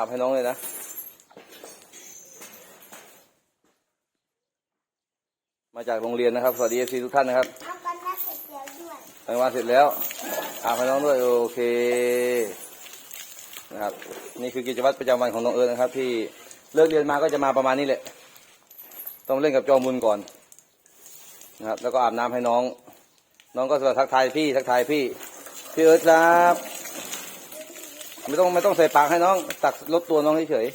อาบให้น้องเลยนะมาจากโรงเรียนนะครับ สวัสดีเอฟซีทุกท่านนะครับทำกัานเสร็จแล้วด้วยทำกันานเสร็จแล้วอาบให้น้องด้วยโอเคนะครับ นี่คือกิจวัตรประจำวันของน้องเอิร์นะครับ ที่เลิกเรียนมาก็จะมาประมาณนี้แหละ ต้องเล่นกับจอมุนก่อนนะครับ แล้วก็อาบน้ำให้น้อง น้องก็สวัสดีทักทายพี่ทักทายพี่พี่เอิร์ธครับ ไม่ต้องไม่ต้องใส่ปากให้น้อง ตักลดตัวน้องเฉย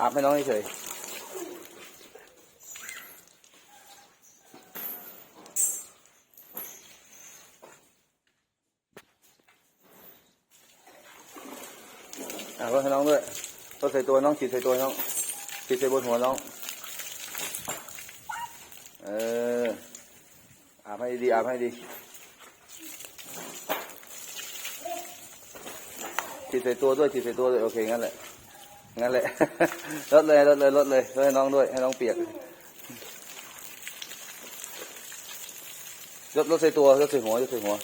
อาบให้น้องเฉยอาบให้น้องด้วยต้องใส่ตัวน้องฉีดใส่ตัวน้องฉีดใส่บนหัวน้อง เอออาบให้ดีอาบให้ดี ฉีใส่ตัวด้วยฉีดใส่ตัวด้วยโอเคงั้นแหละงั้นแหละลดเลยลดเลยลดเลยให้น้องด้วยให้น้องเปียกยดลดใส่ตัวยดใส่หัวยดใส่หัว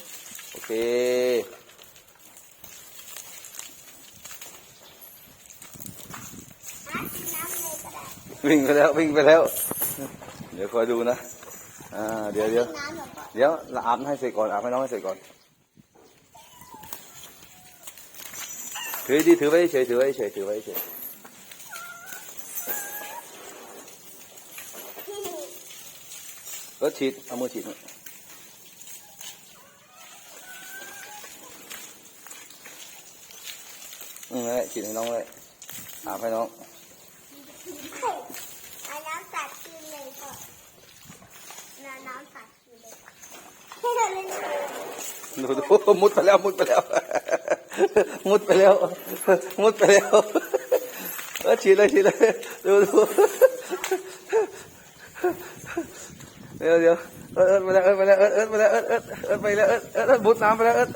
โอเควิ่งไปแล้ววิ่งไปแล้ว เดี๋ยวคอยดูนะอ่าเดี๋ยวเดี๋ยวเดี๋ยวอาบให้เสร็จก่อนอาบให้น้องให้เสร็จก่อน ถือดีถือไว้เฉยถือไว้เฉยถือไว้เฉยก็ฉีดเอามือฉีดนี่มเลยฉีดให้น้องเลยอาบให้น้องอาน้ำสัดกินเลยก่อนเอาน้ำสัดกินเลยดูดูมุดไปแล้วมุดไปแล้ว มุดไปแล้ว มุดไปแล้วเออฉีดเลยฉีดเลยดูดูเดี๋ยวเดี๋ยวเอิร์ดไปแล้วเอิร์ดไปแล้วเอิร์ดไปแล้วเอิร์ดเอิร์ดเอิร์ดไปแล้วเอิร์ดเอิร์ดมุดน้ำไปแล้วเอิร์ด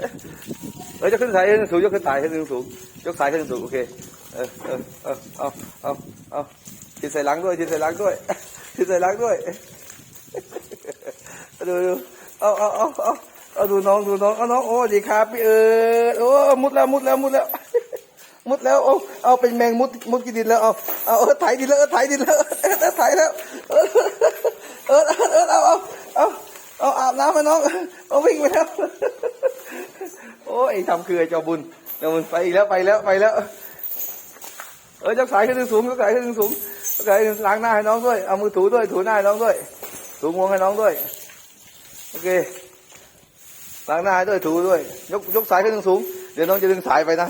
เออยกขึ้นสายให้สูงยกขึ้นสายให้สูงยกสายให้สูงโอเคเออเออเอาเอาเอาเอาฉีดใส่หลังด้วยฉีดใส่หลังด้วยฉีดใส่หลังด้วยดูดูเอาเอาเอาเอา เอาดูน้องดูน้องเอาน้องโอ้ดีครับพี่เออโอ้มุดแล้วมุดแล้วมุดแล้ว มุดแล้วโอ้เอาเป็นแมงมุดมุดกินดินแล้วเอาเอาถ่ายดินแล้วถ่ายดินแล้วเออถ่ายแล้วเออเออเอาเอาเอาเอาอาบน้ำมาน้องเอาวิ่งไปแล้วโอ้ยทำคือไอ้เจ้าบุญเจ้าบุญไปอีกแล้วไปแล้วไปแล้ว เออจักสายขึ้นสูงจักสายขึ้นสูงจักสายล้างหน้าให้น้องด้วยเอามือถูด้วยถูหน้าให้น้องด้วยถูงวงให้น้องด้วยโอเค ล้างหน้าด้วยถูด้วย ยกยกสายขึ้นสูง เดี๋ยวน้องจะดึงสายไปนะ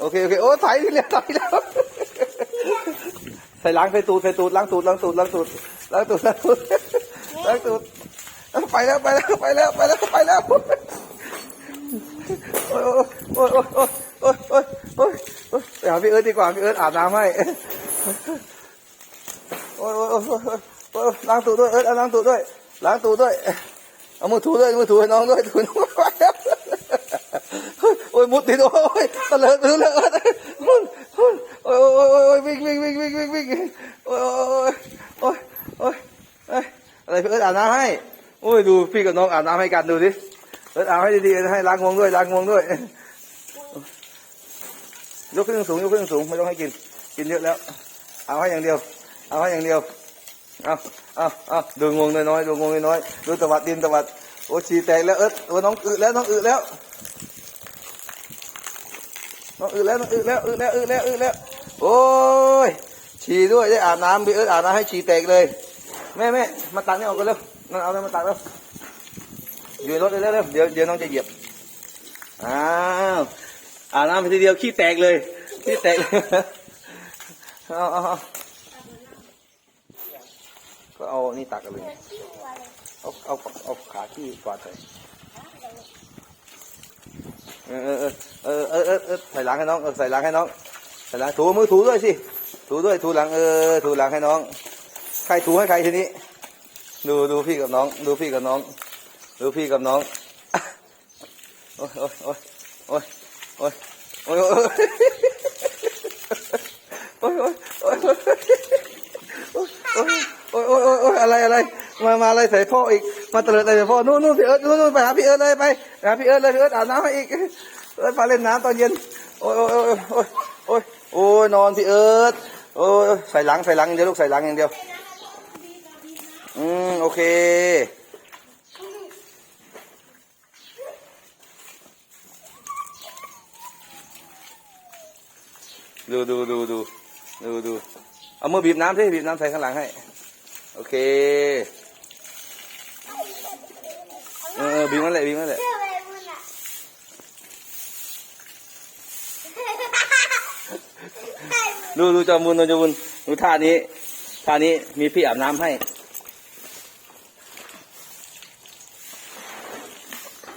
โอเคโอเคโอ้สายที่เลี้ยบร้ยแล้ว ใส่ล้างใส่ตูดใส่ตูดล้างตูดล้างตูดล้างตูดล้างตูดล้างตูดไปแล้วไปแล้วไปแล้วไปแล้วไปแล้วโอ้ยโอ้ยโอ้ยโอ้ยโอ้ยโอ้ยโอ้ยอยไาพี่เอิร์ดดีกว่าพี่เอิร์ดอาบน้ำให้โอ้ยโอ้ยโอ้ยโอ้ยล้างตูดด้วยเอิร์ดล้างตูดด้วยล้างตูดด้วย เอามือถูด้วยมือถูให้น้องด้วยถูน้องไปโอ้ยมุดติดโอ้ยตะเลิดตะเลิดมุดมุดโอ้ยโอ้ยโอ้ยวิ่งวิ่งวิ่งวิ่งวิ่งวิ่งโอ้ยโอ้ยโอ้ยโอ้ยอะไรเพื่ออาบน้ำให้โอ้ยดูพี่กับน้องอาบน้ำให้กันดูสิเอออาบให้ดีๆให้ล้างงวงด้วยล้างงวงด้วย ยกขึ้นสูงยกขึ้นสูงไม่ต้องให้กิน กินเยอะแล้ว เอาให้อย่างเดียว เอาให้อย่างเดียวเอา อ้าวอ้าวดูงวงน้อยๆดูงวงน้อยๆดูตะวัดดินตะวัดโอชีแตกแล้วเอิร์ดโอ้น้องอึแล้วน้องอึแล้วน้องอึแล้วน้องอึแล้วอึแล้วอึแล้วอึแล้วโอ้ยฉี่ด้วยได้อาบน้ำไปเอิร์ดอาบน้ำให้ฉี่แตกเลยแม่แม่มาตักนี่ออกกันเร็วนั่นเอาเลยมาตักเร็วอยู่รถเลยแล้วเดี๋ยวเดี๋ยวน้องจะเหยียบอ้าวอาบน้ำไปทีเดียวขี้แตกเลยขี้แตกเอาเอา เอานี่ตักกันเลยเอาเอาเอาขาที่กวาดใส่เออเออเออเออเออเออใส่หลังให้น้องใส่หลังให้น้องใส่หลังถูมือถูด้วยสิถูด้วยถูหลังเออถูหลังให้น้อง ใครถูให้ใครทีนี้ ดูดูพี่กับน้อง ดูพี่กับน้อง ดูพี่กับน้องโอ้ยโอ้ยโอ้ยโอ้ยโอ้ยโอ้ยโอ้ยโอ้ยโอ้ยโอ้ย โอ้ยโอ้ยโอ้ยอะไรอะไร มามาอะไรใส่พ่ออีก มาเตลิดอะไรใส่พ่อนู่นนู่นพี่เอิร์ธนู่นนู่นไปหาพี่เอิร์ธเลยไปหาพี่เอิร์ธเลยพี่เอิร์ธอาบน้ำให้อีกเอิร์ธพาเล่นน้ำตอนเย็น โอ้ยโอ้ยโอ้ยโอ้ยโอ้ยโอ้ยนอนพี่เอิร์ธโอ้ยใส่หลังใส่หลังอย่างเดียวลูกใส่หลังอย่างเดียว อืมโอเคดูดูดูดูดูดูเอามือบีบน้ำสิบีบน้ำใส่ข้างหลังให้ โอเค เออเออบีบนั่นแหละบีบนั่นแหละเชื่ออะไรมึงอะดูดูจอมุนดูจอมุนดูท่านี้ท่านี้มีพี่อาบน้ำให้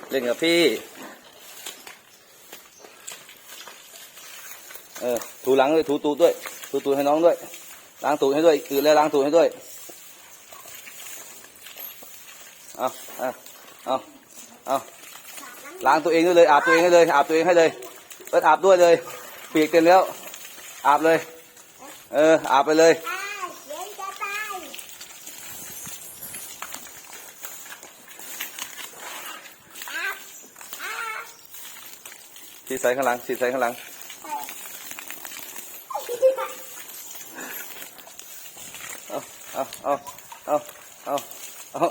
เล่นกับพี่ เออถูหลังด้วยถูตูดด้วยถูตูดให้น้องด้วยล้างตูดให้ด้วยอืดแล้วล้างตูดให้ด้วย เอาเอาเอาเอาล้างตัวเองด้วยเลย อาบตัวเองให้เลย อาบตัวเองให้เลยเอิอาบด้วยเลย เปียกเต็มแล้ว อาบเลย เออ อาบไปเลยฉีดใส่ข้างหลังฉีดใส่ข้างหลังเอาเอาเอาเอาเอาเอา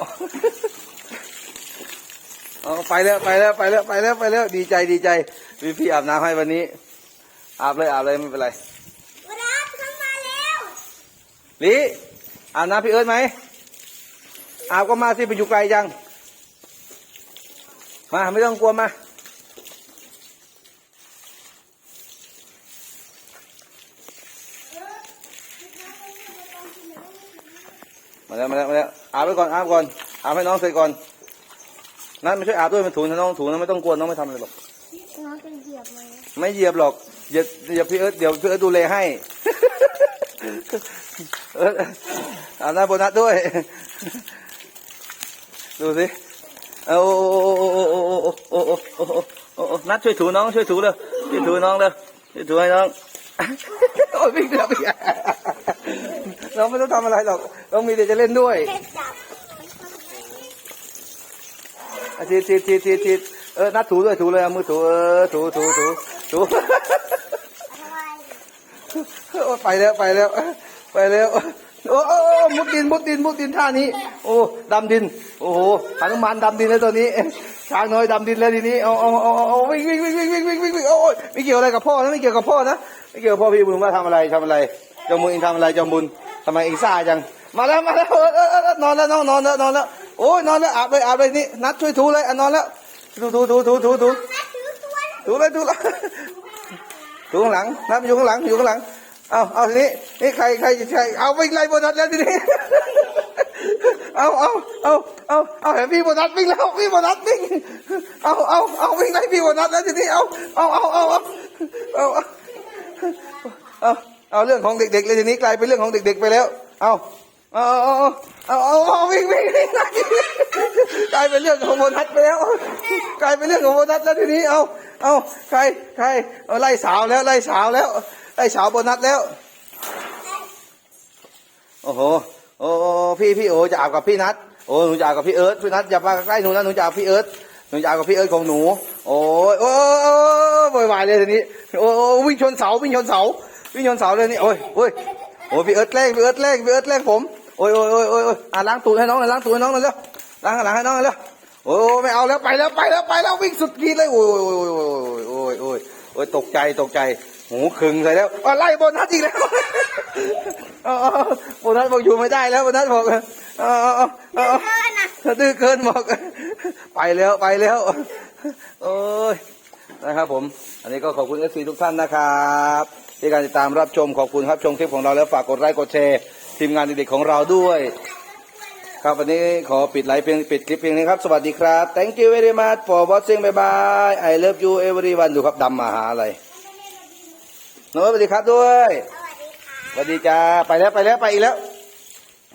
เอาไปแล้วไปแล้วไปแล้วไปแล้วไปแล้วดีใจดีใจมีพี่อาบน้ำให้วันนี้ อาบเลยอาบเลยไม่เป็นไรวันนี้เข้ามาแล้วลิอาบน้ำพี่เอิร์ธไหมอาบก็มาสิไปอยู่ไกลจัง มาไม่ต้องกลัวมามาแล้วมาแล้วมาแล้วอาบไปก่อนอาบก่อนอาบให้น้องเสร็จก่อน งั้นไม่ช่วยอาบด้วยมันถูนะน้องถูนะไม่ต้องกวนน้องไม่ทำอะไรหรอกน้องจะเหยียบไหมไม่เหยียบหรอกเหย่าอย่าพี่เอิร์ดเดี๋ยวพี่เอิร์ดดูแลให้เอาบน้ำโบนัสด้วย ดูสิโอ้โอ้โอ้โอ้โอ้โอ้นัดช่วยถูน้องช่วยถูเลยช่วยถูน้องเลยช่วยถูให้น้องโอ้ยวิ่งเร็วไปน้องไม่ต้องทำอะไรหรอกน้องมีแต่จะเล่นด้วย ฉีดฉีดฉีดฉีดฉีดเออนัดถูด้วยถูเลยมือถูเออถูถูถูถูไปแล้วไปแล้ว ไปแล้วโอ้มุดดินมุดดินมุดดินท่านี้ โอ้ดำดิน โอ้โหขันมันดำดินแล้วตัวนี้ช้างน้อยดำดินแล้วทีนี้เอาเอาเอาเอาวิ่งวิ่งวิ่งวิ่งวิ่งวิ่งวิ่งโอ้ยไม่เกี่ยวอะไรกับพ่อนะไม่เกี่ยวกับพ่อนะไม่เกี่ยวพ่อพี่บุญว่าทำอะไรทำอะไรจอมบุญเองทำอะไรจอมบุญทำไมเองซ่าจังมาแล้วมาแล้วนอนแล้วน้องนอนแล้วนอนแล้ว โอ้ยนอนแล้วอาบเลยอาบเลยนี่นัดช่วยถูเลยอนอนแล้วถูถูถูถูถูถูถูเลยถูเลยถูข้างหลังนับอยู่ข้างหลังอยู่ข้างหลังเอาเอาทีนี้นี่ใครใครใครเอาวิ่ไล่บนัสแล้วทีนี้เอาเอาเอาเอาเอาเห็นพี่บนัสวิ่งแล้วพี่บนัสวิ่งเอาเอาเอาวิ่งไล่พี่บนัสแล้วทีนี้เอาเอาเอาเอาเอาเอาเอาเรื่องของเด็กๆเลยทีนี้กลายเป็นเรื่องของเด็ก ๆ ไปแล้ว เอา เอาเอาเอาเอาวิ่งวิ่งวิ่งกลายเป็นเรื่องของโบนัสไปแล้ว กลายเป็นเรื่องของโบนัสแล้วทีนี้ เอาเอาใครใครเอาไล่สาวแล้วไล่สาวแล้วไล่สาวโบนัสแล้ว โอ้โหโอ้พี่พี่โอจะอาบกับพี่นัทโอ้หนูจะอาบกับพี่เอิร์ธพี่นัทอย่ามาใกล้หนูนะหนูจะอาบพี่เอิร์ธหนูจะอาบกับพี่เอิร์ธของหนู โอ้ยโอ้ยโวยวายเลยทีนี้โอ้ยวิ่งชนเสาวิ่งชนเสาวิ่งชนเสาเลยนี่โอ้ยโอ้ยโอ้พี่เอิร์ธแกล้งพี่เอิร์ธแกล้งพี่เอิร์ธแกล้งผม โอ้ยโอ้ยโอ้ยโอ้ยโอ้ยอะล้างตูดให้น้องหน่อยล้างตูดให้น้องหน่อยเร็วล้างข้างหลังให้น้องหน่อยเร็วโอ้ยไม่เอาแล้วไปแล้วไปแล้วไปแล้ววิ่งสุดขีดเลยโอ้ยโอ้ยโอ้ยโอ้ยโอ้ยโอ้ยตกใจตกใจหูขึงใส่แล้วอะไล่โบนัสอีกแล้วเอาเอาเอาโบนัสบอกอยู่ไม่ได้แล้วโบนัสบอกเอาเอาเอาเอาเอาเกินอะดื้อเกินบอก ไปแล้วไปแล้วโอ้ยนะครับผม อันนี้ก็ขอบคุณเอซีทุกท่านนะครับ ที่การติดตามรับชมขอบคุณครับชมคลิปของเราแล้วฝากกดไลค์กดแชร์ ทีมงานเด็กๆของเราด้วย ครับวันนี้ขอปิดไลฟ์เพียงปิดคลิปเพียงนี้ครับ สวัสดีครับ thank you very much for watching bye bye I love you everyone ดูครับดำมาหาอะไรโน้ตสวัสดีครับด้วยสวัสดีค่ะสวัสดีจ้าไปแล้วไปแล้วไปอีกแล้ว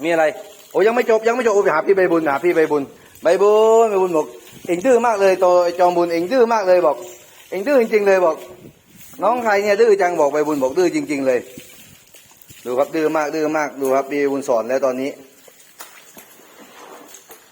มีอะไร โอ้ยังไม่จบยังไม่จบโอ้ไปหาพี่ใบบุญหาพี่ใบบุญใบบุญใบบุญบอกเอ็งดื้อมากเลยโตไอ้จอมบุญเอ็งดื้อมากเลยบอก เอ็งดื้อจริงๆเลยบอก น้องใครเนี่ยดื้อจังบอกใบบุญบอกดื้อจริง ๆ เลย ดูครับดื้อมากดื้อมากดูครับบีบุญสอนแล้วตอนนี้